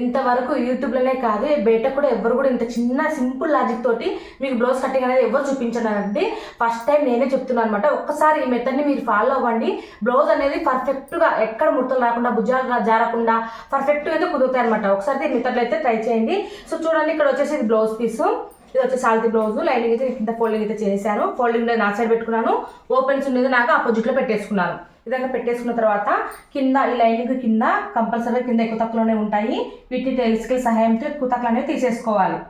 ఇంతవరకు యూట్యూబ్లోనే కాదు బయట కూడా ఎవరు కూడా ఇంత చిన్న సింపుల్ లాజిక్ తోటి మీకు బ్లౌజ్ కటింగ్ అనేది ఎవరు చూపించనండి. ఫస్ట్ టైం నేనే చెప్తున్నాను అనమాట ఒక్కసారి ఈ మెథడ్ని మీరు ఫాలో అవ్వండి. బ్లౌజ్ అనేది పర్ఫెక్ట్గా ఎక్కడ ముడతలు రాకుండా భుజాలు జారకుండా పర్ఫెక్ట్గా అయితే కుదురుతాయి అనమాట ఒకసారి ఈ మెథడ్లో అయితే ట్రై చేయండి. సో చూడండి ఇక్కడ వచ్చేసి ఇది బ్లౌజ్ పీసు. ఇది వచ్చి సాల్తీ బ్లౌజ్. లైనింగ్ అయితే ఇంత ఫోల్డింగ్ అయితే చేశాను. ఫోల్డింగ్ నా సైడ్ పెట్టుకున్నాను. ఓపెన్స్ ఉండేది నాకు ఆపోజిట్లో పెట్టేసుకున్నాను. విధంగా పెట్టేసుకున్న తర్వాత కింద ఈ లైనింగ్ కింద కంపల్సరీగా కింద ఎక్కువ తక్కువలోనే ఉంటాయి. వీటిని టెలిస్కిల్ సహాయంతో ఎక్కువ తక్కువలు అనేవి తీసేసుకోవాలి.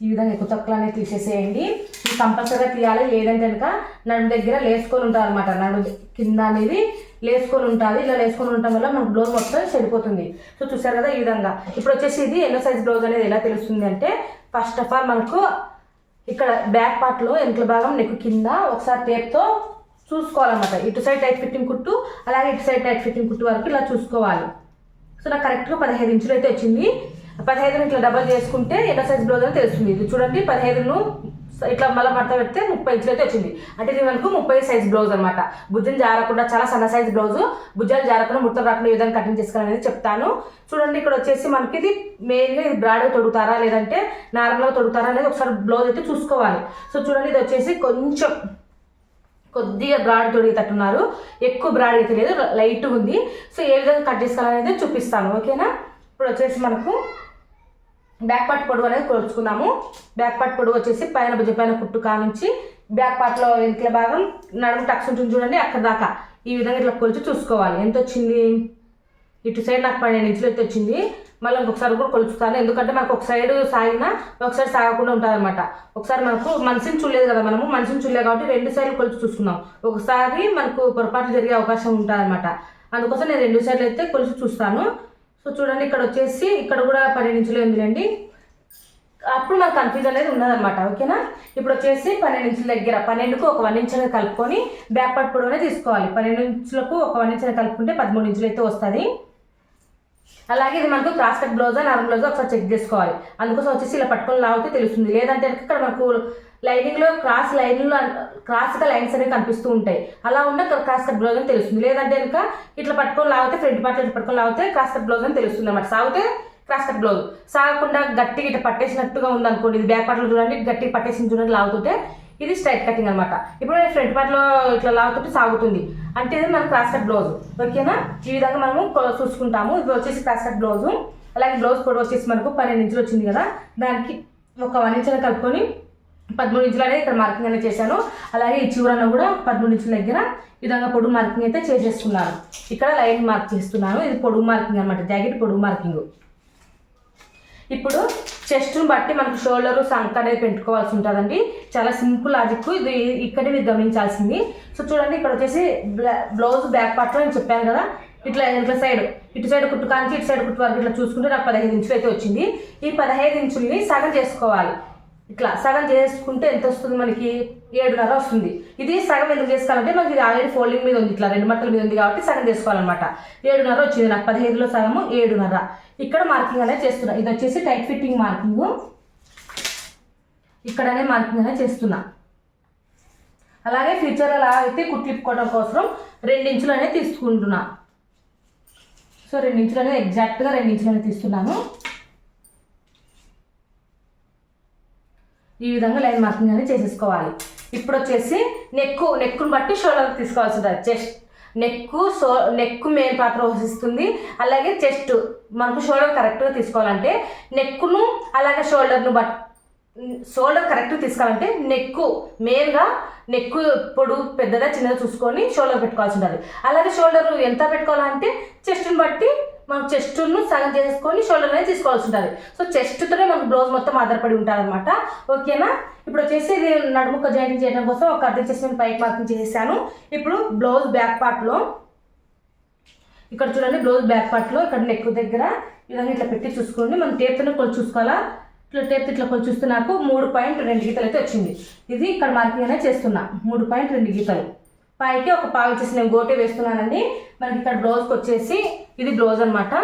ఈ విధంగా ఎక్కువ అనేవి తీసేసేయండి. ఇది కంపల్సరీగా తీయాలి. లేదంటే కనుక నడుము దగ్గర లేసుకొని ఉంటుంది అనమాట నడుము కింద అనేది లేసుకొని ఉంటుంది. ఇలా లేసుకొని ఉండటం వల్ల మనకు బ్లౌజ్ మొత్తం చెడిపోతుంది. సో చూసారు కదా ఈ విధంగా. ఇప్పుడు వచ్చేసి ఇది ఎన్నో సైజ్ బ్లౌజ్ అనేది ఎలా తెలుస్తుంది అంటే ఫస్ట్ ఆఫ్ ఆల్ మనకు ఇక్కడ బ్యాక్ పార్ట్లో వెనుకల భాగం నెక్ కింద ఒకసారి టేప్తో చూసుకోవాలన్నమాట. ఇటు సైడ్ టైట్ ఫిట్టింగ్ కుట్టు అలాగే ఇటు సైడ్ టైట్ ఫిట్టింగ్ కుట్టు వరకు ఇలా చూసుకోవాలి. సో నాకు కరెక్ట్గా పదిహేను ఇంచులు అయితే వచ్చింది. పదిహేదును ఇట్లా డబల్ చేసుకుంటే ఎన్నో సైజ్ బ్లౌజ్ అని తెలుస్తుంది. ఇది చూడండి పదిహేదును ఇట్లా మళ్ళీ మడత పెడితే ముప్పై ఇంచులు అయితే వచ్చింది. అంటే ఇది మనకు ముప్పై సైజ్ బ్లౌజ్ అనమాట భుజం జారకుండా చాలా సన్న సైజ్ బ్లౌజ్ భుజాలు జారకుండా ముట్టలు రాకుండా ఏ విధంగా కటింగ్ చేసుకోవాలనేది చెప్తాను. చూడండి ఇక్కడ వచ్చేసి మనకి ఇది మెయిన్గా ఇది బ్రాడ్గా తొడుగుతారా లేదంటే నార్మల్గా తొడుగుతారా అనేది ఒకసారి బ్లౌజ్ అయితే చూసుకోవాలి. సో చూడండి ఇది వచ్చేసి కొంచెం కొద్దిగా బ్రాడ్ తొడిగేటట్టున్నారు. ఎక్కువ బ్రాడ్ అయితే లేదు లైట్ ఉంది. సో ఏ విధంగా కట్ చేసుకోవాలనేది చూపిస్తాను. ఓకేనా? ఇప్పుడు వచ్చేసి మనకు బ్యాక్ పార్ట్ పొడవు అనేది కొలుచుకున్నాము బ్యాక్ పార్ట్ పొడవు వచ్చేసి పైన భుజ పైన కుట్టు కానుంచి బ్యాక్ పార్ట్లో వెనుకల భాగం నడుము టక్స్ ఉంటుంది చూడండి అక్కడ దాకా. ఈ విధంగా ఇట్లా కొలిచి చూసుకోవాలి. ఎంత వచ్చింది? ఇటు సైడ్ నాకు పన్నెండు ఇంచులు అయితే వచ్చింది. మళ్ళీ ఇంకొకసారి కూడా కొలుచుతాను ఎందుకంటే మనకు ఒక సైడ్ సాగినా ఒకసారి సాగకుండా ఉంటుంది అనమాట ఒకసారి మనకు మనిషిని చూడలేదు కదా మనము మనిషిని చూడలేదు కాబట్టి రెండు సైడ్లు కొలిచి చూసుకున్నాం ఒకసారి మనకు పొరపాటు జరిగే అవకాశం ఉంటుంది అనమాట అందుకోసం నేను రెండు సైడ్లు అయితే కొలిచి చూస్తాను. సో చూడండి ఇక్కడ వచ్చేసి ఇక్కడ కూడా పన్నెండు ఇంచులు ఉందిలేండి. అప్పుడు నాకు కన్ఫ్యూజ్ అనేది ఉన్నదన్నమాట ఓకేనా? ఇప్పుడు వచ్చేసి పన్నెండు ఇంచుల దగ్గర పన్నెండుకు ఒక వన్ ఇంచ్ కలుపుకొని బ్యాక్ పార్ట్ పొడవునే తీసుకోవాలి. పన్నెండు ఇంచులకు ఒక వన్ ఇంచ్ కలుపుకుంటే పదమూడు ఇంచులు అయితే వస్తుంది. అలాగే ఇది మనకు క్రాస్ కట్ బ్లౌజా నార్మల్ బ్లౌజా ఒకసారి చెక్ చేసుకోవాలి. అందుకోసం వచ్చేసి ఇలా పట్టుకొని లాగితే తెలుస్తుంది. లేదంటే ఇక్కడ మనకు లైనింగ్లో క్రాస్ లైన్లో క్రాస్గా లైన్స్ అనేవి కనిపిస్తూ ఉంటాయి. అలా ఉన్న క్రాస్ కట్ బ్లౌజ్ అని తెలుస్తుంది. లేదంటే కనుక ఇట్లా పట్టుకొని లాగితే ఫ్రంట్ పార్ట్ ఇట్లా పట్టుకొని లాగితే క్రాస్ కట్ బ్లౌజ్ అని తెలుస్తుంది అన్నమాట. సాగితే క్రాస్ కట్ బ్లౌజ్. సాగకుండా గట్టిగా ఇట్లా పట్టేసినట్టుగా ఉందనుకోండి ఇది బ్యాక్ పార్ట్లో చూడండి గట్టిగా పట్టేసిన చూడండి లాగుతుంటే ఇది స్ట్రైట్ కటింగ్ అనమాట ఇప్పుడు నేను ఫ్రంట్ పార్ట్లో ఇట్లా లాగుతుంటే సాగుతుంది. అంటే ఇది మన క్రాస్ కట్ బ్లౌజ్ ఓకేనా ఈ విధంగా మనము చూసుకుంటాము. ఇది వచ్చేసి క్రాస్ కట్ బ్లౌజ్ అలాగే బ్లౌజ్ కూడా వచ్చేసి మనకు పన్నెండు ఇంచులు వచ్చింది కదా? దానికి ఒక వన్ ఇంచ్ కలుపుకొని పదమూడు ఇంచులు అనేది ఇక్కడ మార్కింగ్ అనేది చేశాను. అలాగే ఈ చివరన కూడా పదమూడు ఇంచుల దగ్గర ఈ విధంగా పొడుగు మార్కింగ్ అయితే చేసేస్తున్నాను. ఇక్కడ లైన్ మార్క్ చేస్తున్నాను. ఇది పొడుగు మార్కింగ్ అనమాట జాకెట్ పొడుగు మార్కింగ్ ఇప్పుడు చెస్ట్ని బట్టి మనకు షోల్డర్ సంక్ అనేది పెట్టుకోవాల్సి ఉంటుందండి. చాలా సింపుల్ లాజిక్ ఇది ఇక్కడే మీరు గమనించాల్సింది. సో చూడండి ఇక్కడ వచ్చేసి బ్లా- బ్లౌజ్ బ్యాక్ పార్ట్లో నేను చెప్పాను కదా ఇట్లా ఇట్లా సైడ్ ఇటు సైడ్ కుట్టు కాంచి ఇటు సైడ్ కుట్టు వరకు ఇట్లా చూసుకుంటే నాకు పదహైదు ఇంచులు అయితే వచ్చింది. ఈ పదహైదు ఇంచుల్ని సగం చేసుకోవాలి. ఇట్లా సగం చేసుకుంటే ఎంత వస్తుంది మనకి? ఏడున్నర వస్తుంది. ఇది సగం ఎందుకు చేసుకోవాలంటే మనకి ఇది ఆల్రెడీ ఫోల్డింగ్ మీద ఉంది. ఇట్లా రెండు మట్టల మీద ఉంది కాబట్టి సగం చేసుకోవాలన్నమాట. ఏడున్నర వచ్చింది నాకు. పదిహేదులో సగము ఏడున్నర. ఇక్కడ మార్కింగ్ అనేది చేస్తున్నా. ఇది వచ్చేసి టైట్ ఫిట్టింగ్ మార్కింగ్. ఇక్కడనే మార్కింగ్ అనేది చేస్తున్నా. అలాగే ఫ్యూచర్ అలా అయితే కుట్లిప్పుకోవడం కోసం రెండించులు అనేది తీసుకుంటున్నా. సో రెండించులు అనేది ఎగ్జాక్ట్గా రెండించులు అనేది తీస్తున్నాను. ఈ విధంగా లైన్ మార్కింగ్ అనేది చేసేసుకోవాలి. ఇప్పుడు వచ్చేసి నెక్ నెక్కును బట్టి షోల్డర్ తీసుకోవాల్సి ఉంటుంది chest. Neck so neck main పాత్ర వహిస్తుంది అలాగే చెస్ట్ మనకు షోల్డర్ కరెక్ట్గా తీసుకోవాలంటే నెక్కును అలాగే షోల్డర్ను బట్ షోల్డర్ కరెక్ట్గా తీసుకోవాలంటే నెక్ మెయిన్గా నెక్ పొడుగు పెద్దదా చిన్నదా చూసుకొని షోల్డర్ పెట్టుకోవాల్సి ఉంటుంది అలాగే షోల్డర్ ఎంత పెట్టుకోవాలంటే చెస్ట్ని బట్టి మనం చెస్ట్ను సగం చేసుకొని షోల్డర్ అనేది తీసుకోవాల్సి ఉంటుంది. సో చెస్ట్తోనే మనకు బ్లౌజ్ మొత్తం ఆధారపడి ఉంటుంది అనమాట ఓకేనా ఇప్పుడు వచ్చేసి ఇది నడుముక జాయింటింగ్ చేయడం కోసం ఒక అర్థం చేసి నేను పైకి మార్కింగ్ చేసేసాను. ఇప్పుడు బ్లౌజ్ బ్యాక్ పార్ట్లో ఇక్కడ చూడండి బ్లౌజ్ బ్యాక్ పార్ట్లో ఇక్కడ నెక్ దగ్గర ఇవన్నీ ఇట్లా పెట్టి చూసుకోండి. మనం టేప్తోనే కొలు చూసుకోవాలా? ఇట్లా టేప్ ఇట్లా కొలు చూస్తే నాకు మూడు పాయింట్ రెండు గీతలు అయితే వచ్చింది. ఇది ఇక్కడ మార్కింగ్ అనేది చేస్తున్నా. మూడు పాయింట్ రెండు గీతలు. పైకి ఒక పావు వచ్చేసి నేను గోటే వేస్తున్నానండి. మనకి ఇక్కడ బ్లౌజ్కి వచ్చేసి ఇది బ్లౌజ్ అనమాట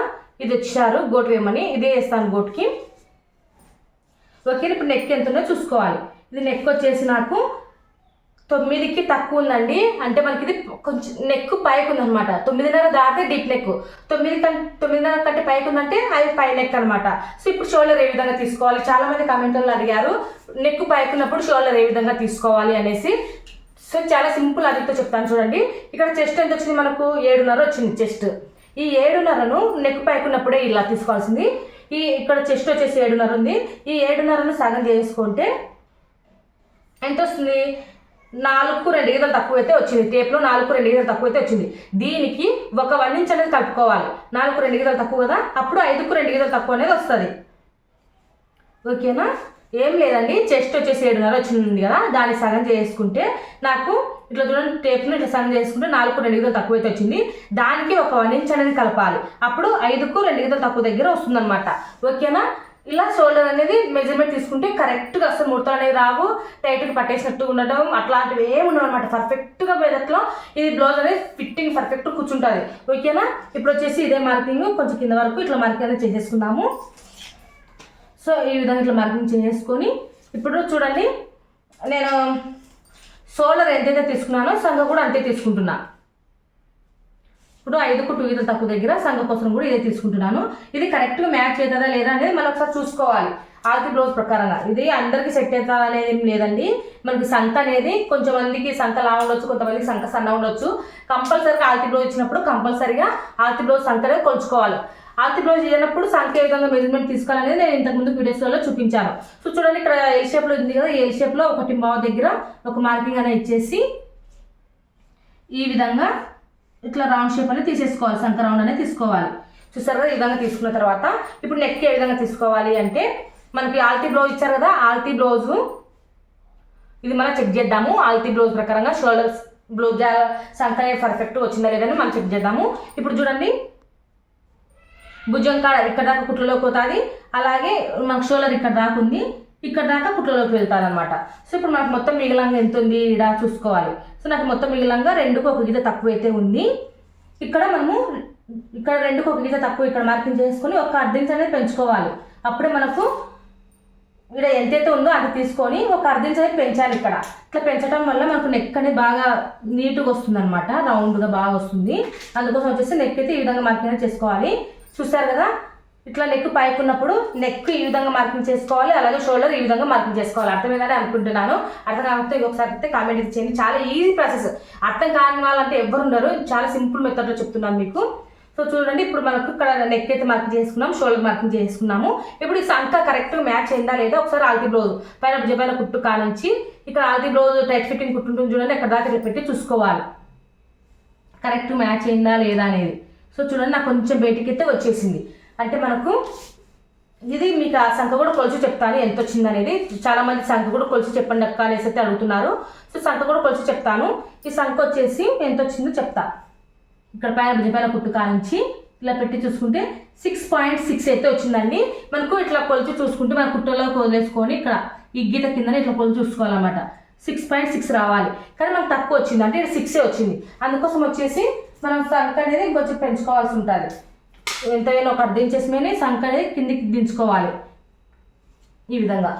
ఇది వచ్చారు గోటు వేయమని. ఇదే వేస్తాను గోటుకి. ఓకే ఇప్పుడు నెక్ ఎంత ఉందో చూసుకోవాలి. ఇది నెక్ వచ్చేసి నాకు తొమ్మిదికి తక్కువ ఉందండి. అంటే మనకి ఇది కొంచెం నెక్ పైకి ఉందనమాట తొమ్మిదిన్నర దాటితే డీప్ నెక్ తొమ్మిది కంటే తొమ్మిదిన్నర కంటే పైకి ఉందంటే అది పై నెక్ అనమాట సో ఇప్పుడు షోల్డర్ ఏ విధంగా తీసుకోవాలి? చాలా మంది కామెంట్లో అడిగారు నెక్ పైకి ఉన్నప్పుడు షోల్డర్ ఏ విధంగా తీసుకోవాలి అనేసి. సో చాలా సింపుల్ అదితో చెప్తాను చూడండి. ఇక్కడ చెస్ట్ ఎంత వచ్చింది? మనకు ఏడున్నర వచ్చింది చెస్ట్ ఈ ఏడున్నరను నెక్ పైకున్నప్పుడే ఇలా తీసుకోవాల్సింది. ఈ ఇక్కడ చెస్ట్ వచ్చేసి ఏడున్నర ఉంది. ఈ ఏడున్నరను సగం చేసుకుంటే ఎంత వస్తుంది? నాలుగు రెండు గీతలు తక్కువ అయితే వచ్చింది. టేప్లో నాలుగు రెండు గీతలు తక్కువ అయితే వచ్చింది. దీనికి ఒక వన్ ఇంచ్ అనేది కలుపుకోవాలి. నాలుగు రెండు గీతలు తక్కువ కదా? అప్పుడు ఐదుకు రెండు గీతలు తక్కువ అనేది వస్తుంది. ఓకేనా? ఏం లేదండి చెస్ట్ వచ్చేసి ఏడున్నర వచ్చింది కదా దాన్ని సగం చేసుకుంటే నాకు ఇట్లా చూడండి టేప్ను ఇట్లా సగం చేసుకుంటే నాలుగు రెండు గీతలు తక్కువ అయితే వచ్చింది. దానికి ఒక వన్ ఇంచ్ అనేది కలపాలి. అప్పుడు ఐదుకు రెండు గీతలు తక్కువ దగ్గర వస్తుందన్నమాట. ఓకేనా? ఇలా షోల్డర్ అనేది మెజర్మెంట్ తీసుకుంటే కరెక్ట్గా అసలు ముడతలు అనేవి రావు టైట్గా పట్టేసినట్టు ఉండటం అట్లాంటివి ఏమి ఉండవు అనమాట పర్ఫెక్ట్గా మెదట్లో ఇది బ్లౌజ్ అనేది ఫిట్టింగ్ పర్ఫెక్ట్ కూర్చుంటుంది. ఓకేనా? ఇప్పుడు వచ్చేసి ఇదే మార్కింగ్ కొంచెం కింద వరకు ఇట్లా మార్కింగ్ అనేది చేసేసుకుందాము. సో ఈ విధంగా ఇట్లా మార్కింగ్ చేసుకొని ఇప్పుడు చూడండి నేను షోల్డర్ ఎంతైతే తీసుకున్నానో సంఘ కూడా అంతే తీసుకుంటున్నా. ఇప్పుడు ఐదుకు టూ గీతలు తక్కువ దగ్గర సంఘ కోసం కూడా ఇదే తీసుకుంటున్నాను. ఇది కరెక్ట్గా మ్యాచ్ అవుతుందా లేదా అనేది మనం ఒకసారి చూసుకోవాలి. ఆర్తి బ్లౌజ్ ప్రకారంగా. ఇది అందరికీ సెట్ అవుతుందా అనేది ఏం లేదండి. మనకి సంత అనేది కొంచెం మందికి సంత లా ఉండొచ్చు కొంతమందికి సంత సన్న ఉండొచ్చు. కంపల్సరీగా ఆల్తి బ్లౌజ్ ఇచ్చినప్పుడు కంపల్సరీగా ఆర్తి బ్లౌజ్ సంతనే కొలుచుకోవాలి. ఆల్తి బ్లౌజ్ చేయనప్పుడు సంఖ్య ఏ విధంగా మెజర్మెంట్ తీసుకోవాలనేది నేను ఇంతకుముందు వీడియోస్లలో చూపించాను. సో చూడండి ఇక్కడ ఎల్ షేప్లో ఉంది కదా ఎల్ షేప్లో ఒకటి మావ దగ్గర ఒక మార్కింగ్ అనేది ఇచ్చేసి ఈ విధంగా ఇట్లా రౌండ్ షేప్ అనేది తీసేసుకోవాలి సంక రౌండ్ అనేది తీసుకోవాలి. చూసారు కదా ఈ విధంగా తీసుకున్న తర్వాత ఇప్పుడు నెక్ ఏ విధంగా తీసుకోవాలి అంటే మనకి ఆల్తీ బ్లౌజ్ ఇచ్చారు కదా ఆల్తీ బ్లౌజు. ఇది మనం చెక్ చేద్దాము. ఆల్తీ బ్లౌజ్ ప్రకారంగా షోల్డర్స్ బ్లౌజ్ సంఖ్య పర్ఫెక్ట్ వచ్చిందా లేదని మనం చెక్ చేద్దాము. ఇప్పుడు చూడండి భుజం కాడ ఇక్కడ దాకా కుట్రలోకి పోతుంది. అలాగే మనకు షోలర్ ఇక్కడ దాకా ఉంది. ఇక్కడ దాకా కుట్రలోకి వెళ్తారు అనమాట సో ఇప్పుడు మనకు మొత్తం మిగిలంగా ఎంత ఉంది ఇక్కడ చూసుకోవాలి. సో నాకు మొత్తం మిగిలంగా రెండుకు ఒక గీత తక్కువ అయితే ఉంది. ఇక్కడ మనము ఇక్కడ రెండుకు ఒక గీత తక్కువ ఇక్కడ మార్కింగ్ చేసుకొని ఒక అర్ధ అనేది పెంచుకోవాలి. అప్పుడే మనకు ఇక్కడ ఎంతైతే ఉందో అది తీసుకొని ఒక అర్ధ అనేది పెంచాలి ఇక్కడ. ఇట్లా పెంచడం వల్ల మనకు నెక్ అనేది బాగా నీట్గా వస్తుంది అనమాట రౌండ్గా బాగా వస్తుంది. అందుకోసం వచ్చేసి నెక్ అయితే ఈ విధంగా మార్కింగ్ అనేది చేసుకోవాలి. చూస్తారు కదా? ఇట్లా నెక్ పైకి ఉన్నప్పుడు నెక్ ఈ విధంగా మార్కింగ్ చేసుకోవాలి అలాగే షోల్డర్ ఈ విధంగా మార్కింగ్ చేసుకోవాలి. అర్థమైందని అనుకుంటున్నాను. అర్థం కాకపోతే ఇంకొకసారి అయితే కామెంట్ ఇచ్చేయండి చాలా ఈజీ ప్రాసెస్ అర్థం కాని వాళ్ళంటే ఎవరు ఉండరు. చాలా సింపుల్ మెథడ్లో చెప్తున్నాను మీకు. సో చూడండి ఇప్పుడు మనకు ఇక్కడ నెక్ అయితే మార్కింగ్ చేసుకున్నాం షోల్డర్ మార్కింగ్ చేసుకున్నాము. ఇప్పుడు ఈ సంఖ కరెక్ట్గా మ్యాచ్ అయిందా లేదా ఒకసారి ఆల్తీ బ్లౌజ్ పైన జబైన కుట్టు కానుంచి ఇక్కడ ఆల్తీ బ్లౌజ్ టైట్ ఫిట్టింగ్ కుట్టుంటుంది చూడండి అక్కడ దాకా పెట్టి చూసుకోవాలి. కరెక్ట్ మ్యాచ్ అయిందా లేదా అనేది. సో చూడండి నాకు కొంచెం బయటికి అయితే వచ్చేసింది. అంటే మనకు ఇది మీకు ఆ సంఖ కూడా కొలిచి చెప్తాను ఎంత వచ్చింది అనేది. చాలా మంది సంఖ కూడా కొలిచి చెప్పండి అక్క అనేసి అయితే అడుగుతున్నారు. సో సంఖ కూడా కొలిచి చెప్తాను. ఈ సంఖ వచ్చేసి ఎంత వచ్చిందో చెప్తా. ఇక్కడ పైన భుజపైన కుట్టు కానించి ఇలా పెట్టి చూసుకుంటే సిక్స్ పాయింట్ సిక్స్ అయితే వచ్చిందండి. మనకు ఇట్లా కొలిచి చూసుకుంటే మన కుట్టలోకి వదిలేసుకొని ఇక్కడ ఈ గీత కింద ఇట్లా కొలిచి చూసుకోవాలన్నమాట. సిక్స్ పాయింట్ సిక్స్ రావాలి. కానీ మనకు తక్కువ వచ్చింది. అంటే ఇక్కడ సిక్సే వచ్చింది. అందుకోసం వచ్చేసి మనం సంక అనేది ఇంకొంచెం పెంచుకోవాల్సి ఉంటుంది. ఎంతైనా ఒక అర్థం చేసి సంఖ అనేది కిందికి దించుకోవాలి. ఈ విధంగా.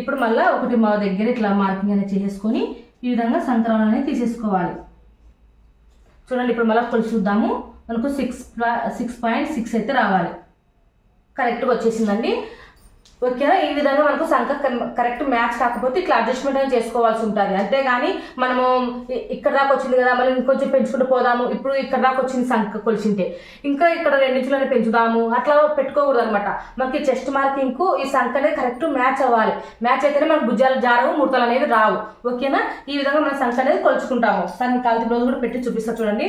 ఇప్పుడు మళ్ళీ ఒకటి మా దగ్గర ఇట్లా మార్కింగ్ అనేది చేసేసుకొని ఈ విధంగా సంక్రమణ అనేది తీసేసుకోవాలి. చూడండి ఇప్పుడు మళ్ళీ కొలిసి చూద్దాము. మనకు సిక్స్ సిక్స్ పాయింట్ సిక్స్ అయితే రావాలి. కరెక్ట్గా వచ్చేసిందండి. ఓకేనా? ఈ విధంగా మనకు సంఖ కరెక్ట్ మ్యాచ్ కాకపోతే ఇట్లా అడ్జస్ట్మెంట్ అనేది చేసుకోవాల్సి ఉంటుంది. అంతేగాని మనము ఇక్కడ దాకా వచ్చింది కదా మళ్ళీ ఇంకొంచెం పెంచుకుంటూ పోదాము. ఇప్పుడు ఇక్కడ దాకా వచ్చింది సంఖ కొలిచింటే. ఇంకా ఇక్కడ రెండింటిలోనే పెంచుదాము. అట్లా పెట్టుకోకూడదు అనమాట మనకి చెస్ట్ మార్కింగ్ ఈ సంఖ అనేది కరెక్ట్ మ్యాచ్ అవ్వాలి. మ్యాచ్ అయితేనే మనకు భుజాలు జారవు ముడతలు అనేవి రావు. ఓకేనా? ఈ విధంగా మన సంఖ అనేది కొలుచుకుంటాము. సార్ మీకు కాల్తి బ్లౌజ్ కూడా పెట్టి చూపిస్తా చూడండి.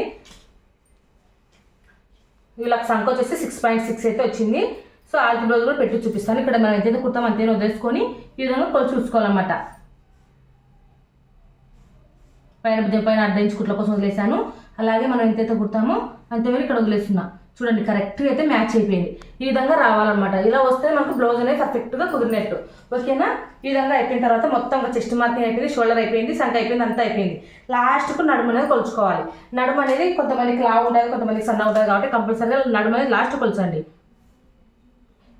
వీళ్ళకి సంఖ వచ్చేసి సిక్స్ పాయింట్ సిక్స్ అయితే వచ్చింది. సో ఆల్తి రోజు కూడా పెట్టి చూపిస్తాను. ఇక్కడ మనం ఎంతైతే కుర్తాం అంతే వదిలేసుకొని ఈ విధంగా కొలిచి చూసుకోవాలన్నమాట. పైన భుజం పైన అర్ధ ఇంచు కుట్ల కోసం వదిలేసాను అలాగే మనం ఎంతైతే కుడతామో అంతేమని ఇక్కడ వదిలేస్తున్నా. చూడండి కరెక్ట్గా అయితే మ్యాచ్ అయిపోయింది. ఈ విధంగా రావాలన్నమాట. ఇలా వస్తే మనకు బ్లౌజ్ అనేది పర్ఫెక్ట్గా కుదిరినట్టు. ఓకేనా? ఈ విధంగా అయిపోయిన తర్వాత మొత్తం చెస్ట్ మార్కింగ్ అయిపోయింది షోల్డర్ అయిపోయింది సంక అయిపోయింది అంతా అయిపోయింది. లాస్ట్కు నడుము అనేది కొలుచుకోవాలి. నడుము అనేది కొంతమందికి లావు ఉంటుంది కొంతమందికి సన్న ఉంటుంది కాబట్టి కంపల్సరీగా నడుము అనేది లాస్ట్ కొలుచండి.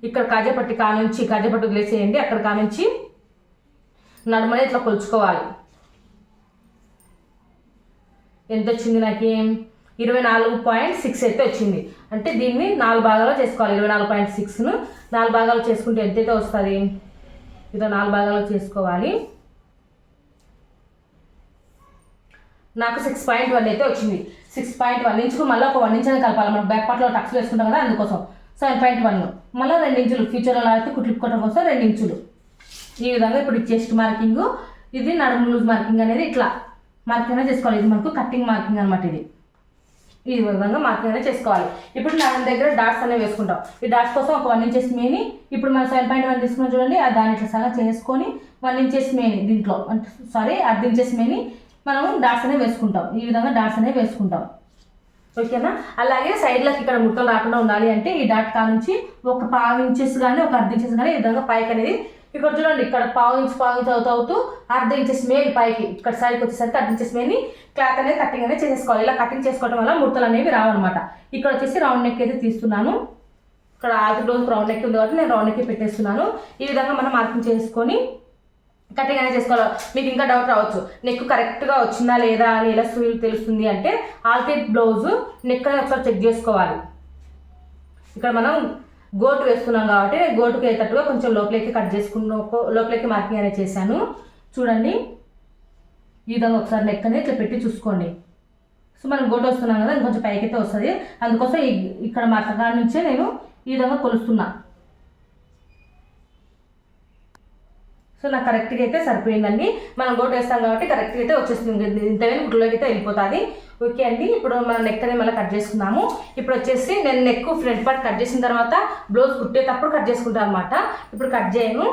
ఇక్కడ కాజాపట్టి కానుంచి కాజాపట్టి వదిలేసేయండి. అక్కడ కానుంచి నడుమని ఇట్లా కొలుచుకోవాలి. ఎంత వచ్చింది నాకు? ఇరవై నాలుగు పాయింట్ సిక్స్ అయితే వచ్చింది. అంటే దీన్ని నాలుగు భాగాలు చేసుకోవాలి. ఇరవై నాలుగు పాయింట్ సిక్స్ను నాలుగు భాగాలు చేసుకుంటే ఎంతైతే వస్తుంది? ఇదో నాలుగు భాగాలు చేసుకోవాలి. నాకు సిక్స్ పాయింట్ వన్ అయితే వచ్చింది. సిక్స్ పాయింట్ వన్ ఇంచుకు మళ్ళీ ఒక వన్ ఇంచ్ కలపాలి. మనం బ్యాక్ పార్ట్లో టక్స్ వేసుకుంటాం కదా అందుకోసం. సెవెన్ పాయింట్ వన్ మళ్ళీ రెండు ఇంచులు. ఫ్యూచర్లో అయితే కుట్లుకోవడం కోసం రెండు ఇంచులు. ఈ విధంగా ఇప్పుడు చెస్ట్ మార్కింగ్ ఇది నడుము లూజ్ మార్కింగ్ అనేది ఇట్లా. మార్కింగ్ అనేది చేసుకోవాలి. ఇది మనకు కట్టింగ్ మార్కింగ్ అనమాట ఇది. ఈ విధంగా మార్కింగ్ అనేది చేసుకోవాలి. ఇప్పుడు నడుము దగ్గర డాట్స్ అనేవి వేసుకుంటాం. ఈ డాట్స్ కోసం ఒక వన్ ఇంచెస్ మేని ఇప్పుడు మనం సెవెన్ పాయింట్ వన్ తీసుకున్నాం చూడండి ఆ దాని ఇట్లా సగం చేసుకొని వన్ ఇంచెస్ మేని దీంట్లో సారీ అర్ధ ఇంచెస్ మేని మనం డాట్స్ అనేవి వేసుకుంటాం. ఈ విధంగా డాట్స్ అనేవి వేసుకుంటాం. ఓకేనా? అలాగే సైడ్లకు ఇక్కడ ముక్కలు రాకుండా ఉండాలి అంటే ఈ డాట్ కా నుంచి ఒక పావు ఇంచెస్ కానీ ఒక అర్ధ ఇంచెస్ కానీ ఈ విధంగా పైకి అనేది ఇక్కడ చూడండి ఇక్కడ పావు ఇంచ్ పావు ఇంచ్ అవుతూ అవుతూ అర్ధ ఇంచెస్ మేల్ పైకి ఇక్కడ సైడ్కి వచ్చేసరికి అర్ధ ఇంచెస్ మేల్ని క్లాత్ అనేది కటింగ్ అనేది చేసేసుకోవాలి. ఇలా కటింగ్ చేసుకోవడం వల్ల ముడతలు అనేవి రావన్నమాట. ఇక్కడ వచ్చేసి రౌండ్ నెక్ అయితే తీస్తున్నాను. ఇక్కడ ఆల్ట్ రోజు రౌండ్ నెక్ ఉంది కాబట్టి నేను రౌండ్ నెక్ పెట్టేస్తున్నాను. ఈ విధంగా మనం మార్కింగ్ చేసుకొని కటింగ్ చేసుకోవాలి? మీకు ఇంకా డౌట్ రావచ్చు. నెక్ కరెక్ట్గా వచ్చిందా లేదా అని ఎలా సూ- తెలుస్తుంది అంటే ఆల్టేట్ బ్లౌజ్ నెక్ ఒకసారి చెక్ చేసుకోవాలి. ఇక్కడ మనం గోటు వేస్తున్నాం కాబట్టి గోటుకి గోటుకు అయ్యేటట్టుగా కొంచెం లోపలికి కట్ చేసుకున్న లోపలికి మార్కింగ్ అనేది చేశాను. చూడండి. ఈ విధంగా ఒకసారి నెక్ అనేది ఇట్లా పెట్టి చూసుకోండి. సో మనం గోటు వస్తున్నాం కదా కొంచెం పైకి అయితే వస్తుంది. అందుకోసం ఇక్కడ ఇక్కడ మరకగా నుంచే నేను ఈ విధంగా కొలుస్తున్నాను సో నాకు కరెక్ట్గా అయితే సరిపోయిందండి. మనం గోటు వేస్తాం కాబట్టి కరెక్ట్గా అయితే వచ్చేస్తుంది ఇంతవే గుడ్లోకి అయితే వెళ్ళిపోతుంది. ఓకే అండి ఇప్పుడు మనం నెక్ అనేది మళ్ళీ కట్ చేసుకుందాము ఇప్పుడు వచ్చేసి నేను నెక్ ఫ్రంట్ పార్ట్ కట్ చేసిన తర్వాత బ్లౌజ్ కుట్టేటప్పుడు కట్ చేసుకుంటాను అనమాట ఇప్పుడు కట్ చేయను.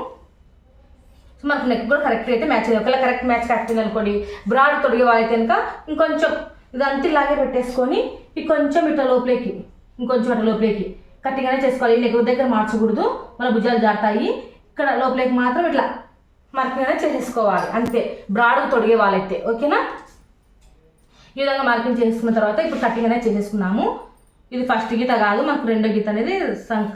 సో మనకు నెక్ కూడా కరెక్ట్ అయితే మ్యాచ్ అయ్యింది. ఒకవేళ కరెక్ట్ మ్యాచ్ కట్టింది అనుకోండి బ్రాడ్ తొడిగే వాళ్ళైతే కనుక ఇంకొంచెం ఇదంతా ఇలాగే పెట్టేసుకొని ఇంకొంచెం ఇట్లా లోపలికి ఇంకొంచెం అట్లా లోపలికి కట్టింగ్ అనేది చేసుకోవాలి. నెక్ దగ్గర మార్చకూడదు. మన భుజాలు జారుతాయి. ఇక్కడ లోపలికి మాత్రం ఇట్లా మార్కింగ్ అనేది చేసేసుకోవాలి. అంతే. బ్రాడ్గా తొడిగే వాళ్ళైతే. ఓకేనా? ఈ విధంగా మార్కింగ్ చేసుకున్న తర్వాత ఇప్పుడు కటింగ్ అనేది చేసేసుకున్నాము. ఇది ఫస్ట్ గీత కాదు మనకు రెండో గీత అనేది సంఖ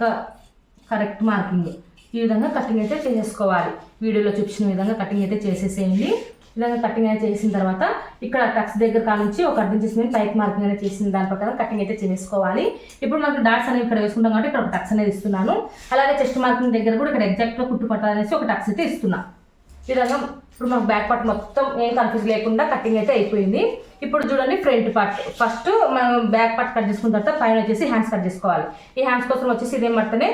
కరెక్ట్ మార్కింగ్. ఈ విధంగా కటింగ్ అయితే చేసేసుకోవాలి. వీడియోలో చూపించిన విధంగా కటింగ్ అయితే చేసేసేయండి. ఈ విధంగా కటింగ్ అనేది చేసిన తర్వాత ఇక్కడ టక్స్ దగ్గర కానించి ఒక అర్థం చేసి పైక్ మార్కింగ్ అనేది చేసిన దాని ప్రకారం కటింగ్ అయితే చేసుకోవాలి ఇప్పుడు మనకు డాట్స్ అనేవి ఇక్కడ వేసుకుంటాం కాబట్టి ఇక్కడ ఒక టక్స్ అనేది ఇస్తున్నాను. అలాగే చెస్ట్ మార్కింగ్ దగ్గర కూడా ఇక్కడ ఎగ్జాక్ట్గా కుట్టు పట్టాలనేసి ఒక టక్స్ అయితే ఇస్తున్నాను విధంగా ఇప్పుడు మనకు బ్యాక్ పార్ట్ మొత్తం ఏం కన్ఫ్యూజ్ లేకుండా కటింగ్ అయితే అయిపోయింది. ఇప్పుడు చూడండి ఫ్రంట్ పార్ట్ ఫస్ట్ మనం బ్యాక్ పార్ట్ కట్ చేసుకున్న తర్వాత పైన వచ్చేసి హ్యాండ్స్ కట్ చేసుకోవాలి. ఈ హ్యాండ్స్ కోసం వచ్చేసి ఇదే మట్టనే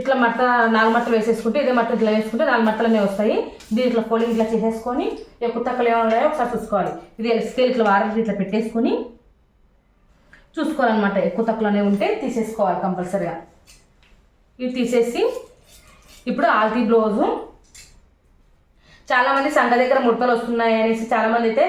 ఇట్లా మట్ట నాలుగు మట్టలు వేసేసుకుంటే ఇదే మట్ట ఇట్లా వేసుకుంటే నాలుగు మట్టలనే వస్తాయి. దీని ఇట్లా ఫోల్డింగ్ ఇట్లా చేసేసుకొని ఎక్కువ తక్కువ ఏమైనా ఉన్నాయో ఒకసారి చూసుకోవాలి. ఇది స్కేల్ ఇట్లా వారం ఇట్లా పెట్టేసుకొని చూసుకోవాలన్నమాట. ఎక్కువ తక్కువనే ఉంటే తీసేసుకోవాలి కంపల్సరీగా. ఇవి తీసేసి ఇప్పుడు ఆల్తీ బ్లౌజు చాలా మంది సంఘ దగ్గర ముడతలు వస్తున్నాయి అనేసి చాలా మంది అయితే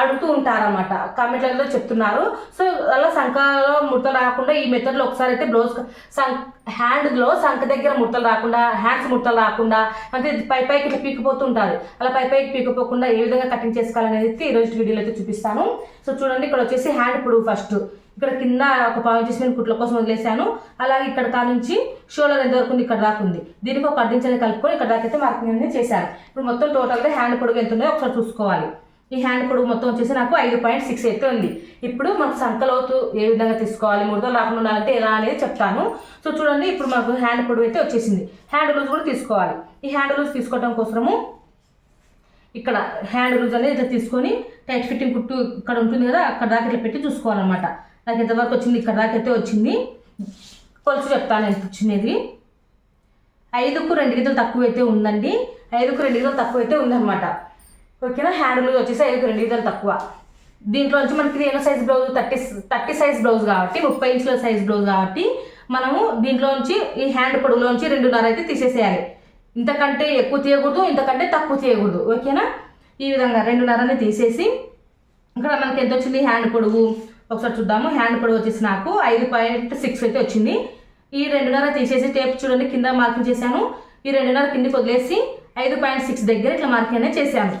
అడుగుతూ ఉంటారన్నమాట. కామెంట్లలో చెప్తున్నారు. సో అలా సంఖలో ముడతలు రాకుండా ఈ మెథడ్లో ఒకసారి అయితే బ్లౌజ్ సం హ్యాండ్లో సంఖ దగ్గర ముడతలు రాకుండా హ్యాండ్స్ ముడతలు రాకుండా అంటే పై పైకి ఇట్లా పీకిపోతూ ఉంటారు. అలా పై పైకి పీకిపోకుండా ఏ విధంగా కటింగ్ చేసుకోవాలనేది ఈ ఈరోజు వీడియోలో అయితే చూపిస్తాను. సో చూడండి ఇక్కడ వచ్చేసి హ్యాండ్ ఇప్పుడు ఫస్ట్ ఇక్కడ కింద ఒక పావు చేసి నేను కుట్ల కోసం వదిలేసాను అలాగే ఇక్కడ కా నుంచి షోల్డర్ ఎంత వరకు ఉంది ఇక్కడ దాకా ఉంది. దీనికి ఒక అడ్డించని కలుపుకొని ఇక్కడ దాకా మార్కింగ్ అనేది చేశాను ఇప్పుడు మొత్తం టోటల్గా హ్యాండ్ పొడుగు ఎంత ఉందో ఒకసారి చూసుకోవాలి. ఈ హ్యాండ్ పొడుగు మొత్తం వచ్చేసి నాకు ఐదు పాయింట్ సిక్స్ అయితే ఉంది. ఇప్పుడు మనకు సంకలోతు ఏ విధంగా తీసుకోవాలి ముడతలు రాకుండా ఉండాలంటే ఎలా అనేది చెప్తాను. సో చూడండి ఇప్పుడు మనకు హ్యాండ్ పొడుగు అయితే వచ్చేసింది. హ్యాండ్ లూజ్ కూడా తీసుకోవాలి. ఈ హ్యాండ్ లూజ్ తీసుకోవడం కోసము ఇక్కడ హ్యాండ్ లూజ్ అనేది ఇట్లా తీసుకొని టైట్ ఫిట్టింగ్ కుట్టు ఇక్కడ ఉంటుంది కదా అక్కడ దాకా ఇట్లా పెట్టి చూసుకోవాలన్నమాట. నాకు ఎంతవరకు వచ్చింది? ఇక్కడ దాకైతే అయితే వచ్చింది. కొలుసు చెప్తాను ఎంత వచ్చినది ఐదుకు రెండు గీతలు తక్కువ అయితే ఉందండి. ఐదుకు రెండు గీతలు తక్కువ అయితే ఉందన్నమాట. ఓకేనా? హ్యాండ్ లూజ్ వచ్చేసి ఐదుకు రెండు గీతలు తక్కువ. దీంట్లో నుంచి మనకి ఎన్నో size blouse? Thirty thirty size blouse కాబట్టి ముప్పై ఇంచుల సైజ్ బ్లౌజ్ కాబట్టి మనము దీంట్లోంచి ఈ హ్యాండ్ పొడుగులోంచి రెండున్నర అయితే తీసేసేయాలి. ఇంతకంటే ఎక్కువ తీయకూడదు ఇంతకంటే తక్కువ తీయకూడదు. ఓకేనా? ఈ విధంగా రెండున్నరని తీసేసి ఇక్కడ మనకి ఎంత వచ్చింది? హ్యాండ్ పొడుగు ఒకసారి చూద్దాము. హ్యాండ్ పొడవు వచ్చేసి నాకు ఐదు పాయింట్ సిక్స్ అయితే వచ్చింది. ఈ రెండున్నర తీసేసి టేప్ చూడండి కింద మార్కింగ్ చేశాను. ఈ రెండున్నర కిందకి వదిలేసి ఐదు పాయింట్ సిక్స్ దగ్గర ఇట్లా మార్కింగ్ అనేది చేశాను.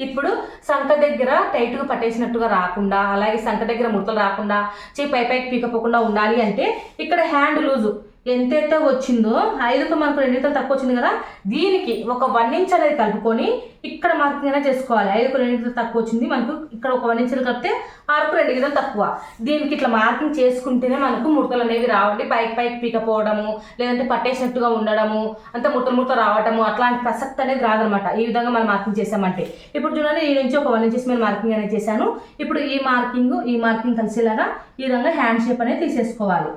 ఇప్పుడు సంక దగ్గర టైట్గా పట్టేసినట్టుగా రాకుండా అలాగే సంక దగ్గర ముడతలు రాకుండా చేయి పై పైకి పీకపోకుండా ఉండాలి అంటే ఇక్కడ హ్యాండ్ లూజు ఎంతైతే వచ్చిందో ఐదుకు మనకు రెండింతలు తక్కువ వచ్చింది కదా దీనికి ఒక వన్ ఇంచ్ అనేది కలుపుకొని ఇక్కడ మార్కింగ్ అనేది చేసుకోవాలి. ఐదుకు రెండింతలు తక్కువ వచ్చింది మనకు ఇక్కడ ఒక వన్ ఇంచులు కలిపితే ఆరుకు రెండు గిద్దలు తక్కువ. దీనికి ఇట్లా మార్కింగ్ చేసుకుంటేనే మనకు ముడతలు అనేవి రావండి. పైకి పైకి పీకపోవడము లేదంటే పట్టేసినట్టుగా ఉండడము అంత ముడతలు ముడత రావడము అట్లాంటి ప్రసక్తి అనేది రాదనమాట ఈ విధంగా మనం మార్కింగ్ చేసామంటే. ఇప్పుడు చూడండి ఈ నుంచి ఒక వన్ ఇంచెస్ మీద మార్కింగ్ అనేది చేశాను. ఇప్పుడు ఈ మార్కింగ్ ఈ మార్కింగ్ కలిసేలాగా ఈ విధంగా హ్యాండ్ షేప్ అనేది తీసేసుకోవాలి.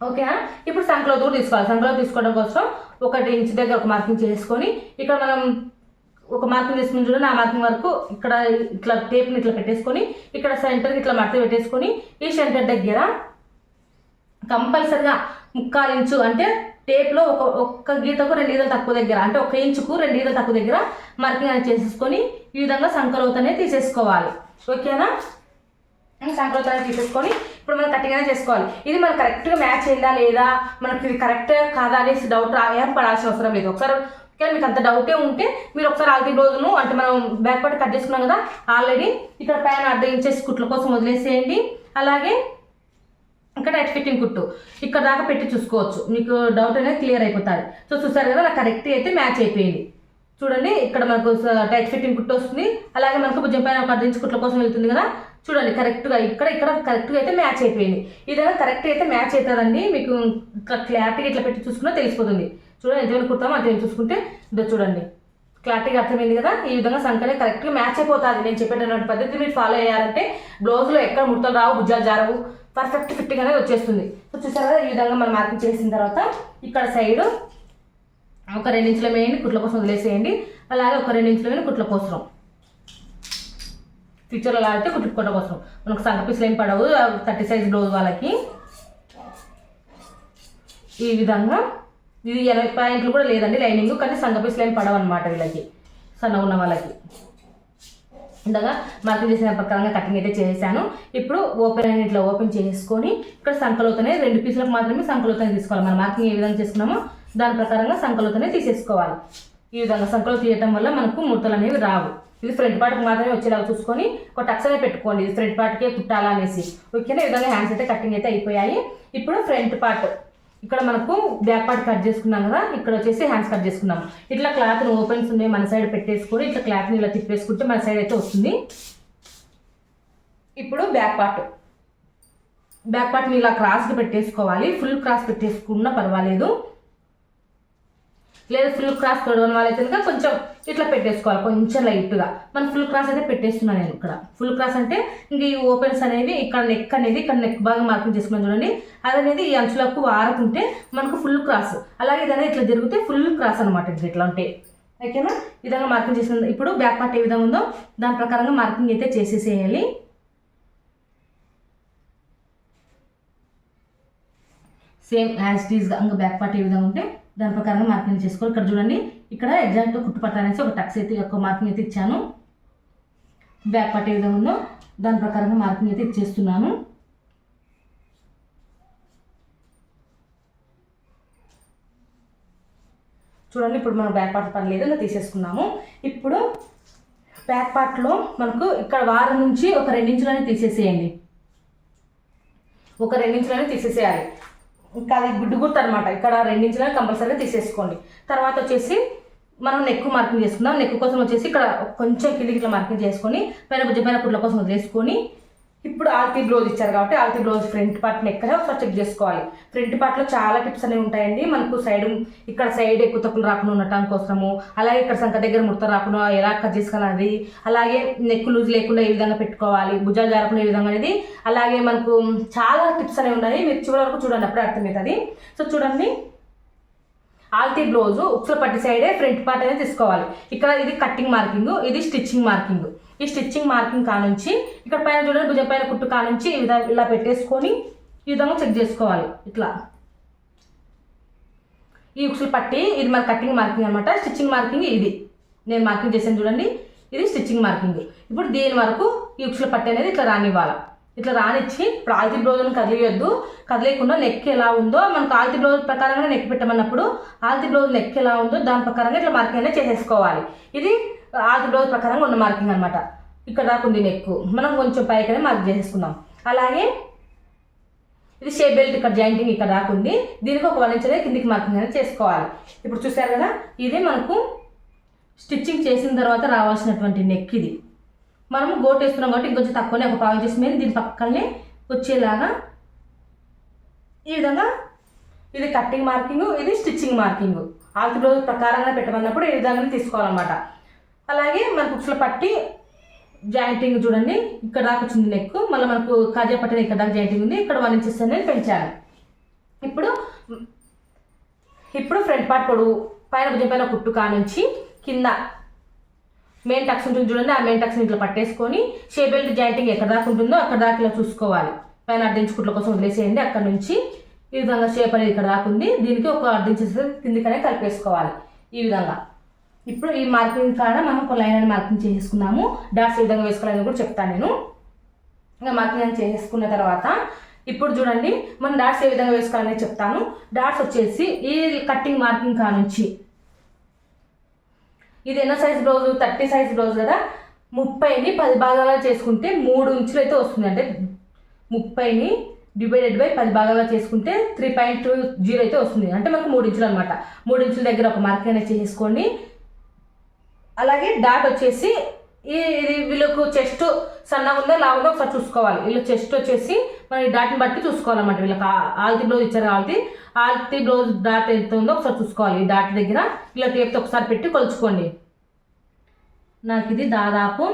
ఓకేనా ఇప్పుడు సంకలో దూరం తీసుకోవాలి. సంకలో తీసుకోవడం కోసం ఒకటి ఇంచ్ దగ్గర ఒక మార్కింగ్ చేసుకొని ఇక్కడ మనం ఒక మార్కింగ్ తీసుకుని చూడండి. ఆ మార్కింగ్ వరకు ఇక్కడ ఇట్లా టేప్ని ఇట్లా పెట్టేసుకొని ఇక్కడ సెంటర్కి ఇట్లా మడత పెట్టేసుకొని ఈ సెంటర్ దగ్గర కంపల్సరిగా ముక్కాలు ఇంచు అంటే టేప్లో ఒక ఒక్క గీతకు రెండు గీతలు తక్కువ దగ్గర అంటే ఒక ఇంచుకు రెండు గీతలు తక్కువ దగ్గర మార్కింగ్ అనేది చేసేసుకొని ఈ విధంగా సంకలోతనే తీసేసుకోవాలి. ఓకేనా? సంకలోతనే తీసేసుకొని ఇప్పుడు మనం కటింగ్ అనేది చేసుకోవాలి. ఇది మనం కరెక్ట్గా మ్యాచ్ అయిందా లేదా? మనకి ఇది కరెక్ట్ కాదా అనేసి డౌట్ ఏం పడాల్సిన అవసరం లేదు. ఒకసారి ఒకవేళ మీకు అంత డౌటే ఉంటే మీరు ఒకసారి ఆల్రెడీ రోజును అంటే మనం బ్యాక్ పార్ట్ కట్ చేసుకున్నాం కదా ఆల్రెడీ ఇక్కడ పైన అర్ధ ఇంచెస్ కుట్ల కోసం వదిలేసేయండి. అలాగే ఇక్కడ టైట్ ఫిట్టింగ్ కుట్టు. ఇక్కడ దాకా పెట్టి చూసుకోవచ్చు. మీకు డౌట్ అనేది క్లియర్ అయిపోతుంది. సో చూసారు కదా నాకు కరెక్ట్ అయితే మ్యాచ్ అయిపోయింది. చూడండి ఇక్కడ మనకు టైట్ ఫిట్టింగ్ కుట్టు వస్తుంది. అలాగే మనకు భుజం పైన ఒక అర్ధ ఇంచు కుట్ల కోసం వెళ్తుంది కదా చూడండి కరెక్ట్గా ఇక్కడ ఇక్కడ కరెక్ట్గా అయితే మ్యాచ్ అయిపోయింది. ఈ విధంగా కరెక్ట్ అయితే మ్యాచ్ అవుతుందండి. మీకు ఇట్లా క్లారిటీగా ఇట్లా పెట్టి చూసుకున్నా తెలిసిపోతుంది. చూడండి ఎంతమంది కుడతామో అంతమంది చూసుకుంటే ఇదో చూడండి. క్లారిటీగా అర్థమైంది కదా? ఈ విధంగా సంకనే కరెక్ట్గా మ్యాచ్ అయిపోతుంది. నేను చెప్పేటటువంటి పద్ధతి మీరు ఫాలో అయ్యారంటే బ్లౌజ్లో ఎక్కడ ముడతలు రావు భుజాలు జారవు. పర్ఫెక్ట్ ఫిట్టింగ్ అనేది వచ్చేస్తుంది. సో చూసారు కదా ఈ విధంగా మనం మార్కింగ్ చేసిన తర్వాత ఇక్కడ సైడ్ ఒక రెండు ఇంచుల వేయండి కుట్ల కోసం వదిలేసేయండి. అలాగే ఒక రెండు ఇంచుల వేయండి కుట్ల కోసం. ఫ్యూచర్లో లాగితే కుట్టుకోవడం కోసం. మనకు సంక పీసులు ఏం పడవు. థర్టీ సైజ్ బ్లౌజ్ వాళ్ళకి. ఈ విధంగా ఇది ఎనభై పాయింట్లు కూడా లేదండి లైనింగ్ కానీ సంగ పీసులు ఏం పడవు అనమాట వీళ్ళకి. సన్న ఉన్న వాళ్ళకి. ఇందాక మార్కింగ్ చేసిన ప్రకారంగా కటింగ్ అయితే చేశాను. ఇప్పుడు ఓపెన్ అని ఇట్లా ఓపెన్ చేసుకొని ఇక్కడ సంకలోతనే రెండు పీసులకు మాత్రమే సంకలోతనే తీసుకోవాలి. మనం మార్కింగ్ ఏ విధంగా చేసుకున్నామో దాని ప్రకారంగా సంకలోతనే తీసేసుకోవాలి. ఈ విధంగా సంకలో తీయటం వల్ల మనకు ముడతలు అనేవి రావు. ఇది ఫ్రంట్ పార్ట్కి మాత్రమే వచ్చేలాగా చూసుకొని ఒక టక్స్ అనేది పెట్టుకోండి. ఇది ఫ్రంట్ పార్ట్కే కుట్టాలా అనేసి ఓకేనా? ఈ విధంగా హ్యాండ్స్ అయితే కటింగ్ అయితే అయిపోయాయి. ఇప్పుడు ఫ్రంట్ పార్ట్. ఇక్కడ మనకు బ్యాక్ పార్ట్ కట్ చేసుకున్నాం కదా? ఇక్కడ వచ్చేసి హ్యాండ్స్ కట్ చేసుకున్నాం. ఇట్లా క్లాత్ ఓపెన్స్ ఉన్నాయి. మన సైడ్ పెట్టేసుకొని ఇట్లా క్లాత్ని ఇలా తిప్పేసుకుంటే మన సైడ్ అయితే వస్తుంది. ఇప్పుడు బ్యాక్ పార్ట్ బ్యాక్ పార్ట్ని ఇలా క్రాస్కి పెట్టేసుకోవాలి. ఫుల్ క్రాస్ పెట్టేసుకున్నా పర్వాలేదు. లేదు ఫుల్ క్రాస్ తొడవని వాళ్ళైతే కనుక కొంచెం ఇట్లా పెట్టేసుకోవాలి కొంచెం లైట్గా మనం ఫుల్ క్రాస్ అయితే పెట్టేస్తున్నాను నేను ఇక్కడ. ఫుల్ క్రాస్ అంటే ఇంక ఈ ఓపెన్స్ అనేవి ఇక్కడ నెక్ అనేది ఇక్కడ నెక్ బాగా మార్కింగ్ చేసుకున్నాను చూడండి. అది అనేది ఈ అంచులకు వారకుంటే మనకు ఫుల్ క్రాస్ అలాగే ఇదనేది ఇట్లా జరిగితే ఫుల్ క్రాస్ అనమాట ఇది ఇట్లా ఉంటే. ఓకేనా ఈ విధంగా మార్కింగ్ చేసిన ఇప్పుడు బ్యాక్ పార్ట్ ఏ విధంగా ఉందో దాని ప్రకారంగా మార్కింగ్ అయితే చేసేసేయాలి. సేమ్ యాజ్ టీజ్గా ఇంకా బ్యాక్ పార్ట్ ఏ విధంగా ఉంటే దాని ప్రకారంగా మార్కింగ్ చేసుకోవాలి. ఇక్కడ చూడండి ఇక్కడ ఎగ్జాక్ట్గా కుట్టుపట్ట అనేసి ఒక టక్స్ అయితే ఒక మార్కింగ్ అయితే ఇచ్చాను. బ్యాక్ పార్ట్ ఏ విధంగా ఉందో దాని ప్రకారంగా మార్కింగ్ అయితే ఇచ్చేస్తున్నాను. చూడండి ఇప్పుడు మనం బ్యాక్ పార్ట్ పని లేదు తీసేసుకున్నాము ఇప్పుడు బ్యాక్ పార్ట్లో మనకు ఇక్కడ వారం నుంచి ఒక రెండించులని తీసేసేయండి. ఒక రెండించులని తీసేసేయాలి. ఇంకా అది గుడ్డు గుర్తు అనమాట ఇక్కడ రెండించిన కంపల్సరీగా తీసేసుకోండి. తర్వాత వచ్చేసి మనం నెక్ మార్కింగ్ చేసుకుందాం. నెక్ కోసం వచ్చేసి ఇక్కడ కొంచెం కిందికి ఇట్లా మార్కింగ్ చేసుకొని పైన భుజం పైన కుట్ల కోసం వదిలేసుకొని ఇప్పుడు ఆల్తీ బ్లౌజ్ ఇచ్చారు కాబట్టి ఆల్తీ బ్లౌజ్ ఫ్రంట్ పార్ట్ ఎక్కడ ఒకసారి చెక్ చేసుకోవాలి. ఫ్రంట్ పార్ట్లో చాలా టిప్స్ అనేవి ఉంటాయండి. మనకు సైడ్ ఇక్కడ సైడ్ ఎక్కువ తప్పులు రాకుండా ఉండటం కోసము అలాగే ఇక్కడ సంక దగ్గర ముడత రాకుండా ఎలా కట్ చేసుకోవాలి అలాగే నెక్ లూజ్ లేకుండా ఏ విధంగా పెట్టుకోవాలి భుజాలు జారకుండా ఏ విధంగా అనేది అలాగే మనకు చాలా టిప్స్ అనేవి ఉన్నాయి. మీరు చివరి వరకు చూడండి అప్పుడు అర్థమవుతుంది. సో చూడండి ఆల్తీ బ్లౌజ్ ఉక్సుల పట్టి సైడే ఫ్రంట్ పార్ట్ అనేది తీసుకోవాలి. ఇక్కడ ఇది కట్టింగ్ మార్కింగ్ ఇది స్టిచ్చింగ్ మార్కింగ్ ఈ స్టిచ్చింగ్ మార్కింగ్ కానుంచి ఇక్కడ పైన చూడండి భుజం పైన కుట్టు కానుంచి ఈ విధంగా ఇలా పెట్టేసుకొని ఈ విధంగా చెక్ చేసుకోవాలి. ఇట్లా. ఈ ఉక్సులు పట్టి ఇది మన కటింగ్ మార్కింగ్ అనమాట స్టిచ్చింగ్ మార్కింగ్ ఇది. నేను మార్కింగ్ చేశాను చూడండి. ఇది స్టిచ్చింగ్ మార్కింగ్ ఇప్పుడు దీని వరకు ఈ ఉక్సులు పట్టి అనేది ఇట్లా రానివ్వాలి? ఇట్లా రానిచ్చి ఇప్పుడు ఆల్తీ బ్లౌజ్ని కదిలియొద్దు. కదిలేయకుండా నెక్ ఎలా ఉందో మనకు ఆల్తీ బ్లౌజ్ ప్రకారంగా నెక్ పెట్టమన్నప్పుడు ఆల్తీ బ్లౌజ్ నెక్ ఎలా ఉందో దాని ప్రకారంగా ఇట్లా మార్కింగ్ అనేది చేసేసుకోవాలి. ఇది ఆల్తీ రోజు ప్రకారంగా ఉన్న మార్కింగ్ అనమాట ఇక్కడ దాకా ఉంది నెక్ మనం కొంచెం పైకనే మార్క్ చేసేసుకుందాం. అలాగే ఇది షేప్ బెల్ట్ ఇక్కడ జాయింటింగ్ ఇక్కడ దాకా ఉంది. దీనికి ఒక వన్ ఇంచ్ అనేది కిందికి మార్కింగ్ అనేది చేసుకోవాలి. ఇప్పుడు చూసారు కదా ఇది మనకు స్టిచ్చింగ్ చేసిన తర్వాత రావాల్సినటువంటి నెక్ ఇది. మనము గోట్ వేస్తున్నాం కాబట్టి ఇంకొంచెం తక్కువనే ఒక పావు చేసి మీద దీని పక్కనే వచ్చేలాగా ఈ విధంగా ఇది కట్టింగ్ మార్కింగ్ ఇది స్టిచ్చింగ్ మార్కింగ్ ఆల్తి రోజు ప్రకారంగా పెట్టమన్నప్పుడు ఈ విధంగా తీసుకోవాలన్నమాట. అలాగే మనకు ఉక్సుల పట్టి జాయింటింగ్ చూడండి. ఇక్కడ దాకా వచ్చింది నెక్ మళ్ళీ మనకు కాజా పట్టిన ఇక్కడ దాకా జాయింటింగ్ ఉంది. ఇక్కడ వన్ ఇంచెస్ అనేది పెంచాలి. ఇప్పుడు ఇప్పుడు ఫ్రంట్ పార్ట్ పొడవు. పైన భుజం పైన కుట్టు కానుంచి కింద మెయిన్ టక్స్ ఉంటుంది చూడండి. ఆ మెయిన్ టక్స్ ఇట్లా పట్టేసుకొని షేప్ బెల్ట్ జాయింటింగ్ ఎక్కడ దాకా ఉంటుందో అక్కడ దాకా ఇలా చూసుకోవాలి. పైన అర్ధించుకుట్ల కోసం వదిలేసేయండి. అక్కడ నుంచి ఈ విధంగా షేప్ అనేది ఇక్కడ దాకా ఉంది. దీనికి ఒక అర్ధించేసి కిందికనే కలిపేసుకోవాలి. ఈ విధంగా. ఇప్పుడు ఈ మార్కింగ్ కాడ మనం ఒక లైన్ అని మార్కింగ్ చేసేసుకున్నాము డాట్స్ ఏ విధంగా వేసుకోవాలని కూడా చెప్తాను నేను. ఇంకా మార్కింగ్ అని చేసేసుకున్న తర్వాత ఇప్పుడు చూడండి మనం డాట్స్ ఏ విధంగా వేసుకోవాలని చెప్తాను. డాట్స్ వచ్చేసి ఈ కట్టింగ్ మార్కింగ్ కానుంచి ఇది ఎన్నో size blouse? Thirty size blouse కదా? ముప్పైని పది భాగాలుగా చేసుకుంటే మూడు ఇంచులు అయితే వస్తుంది. అంటే ముప్పైని డివైడెడ్ బై పది భాగాలుగా చేసుకుంటే త్రీ పాయింట్ టూ జీరో అయితే వస్తుంది. అంటే మనకు మూడు ఇంచులు అనమాట మూడు ఇంచుల దగ్గర ఒక మార్కింగ్ అనేది చేసుకోండి. అలాగే డాట్ వచ్చేసి ఈ ఇది వీళ్ళకు చెస్ట్ సన్నగా ఉందా లావు ఒకసారి చూసుకోవాలి. వీళ్ళ చెస్ట్ వచ్చేసి మనం ఈ డాట్ని బట్టి చూసుకోవాలన్నమాట. వీళ్ళకి ఆల్తి బ్లౌజ్ ఇచ్చారు కాబట్టి ఆల్తి బ్లౌజ్ డాట్ ఎంత ఉందో ఒకసారి చూసుకోవాలి. ఈ డాట్ దగ్గర ఇలా టేప్తో ఒకసారి పెట్టి కొలుచుకోండి. నాకు ఇది దాదాపు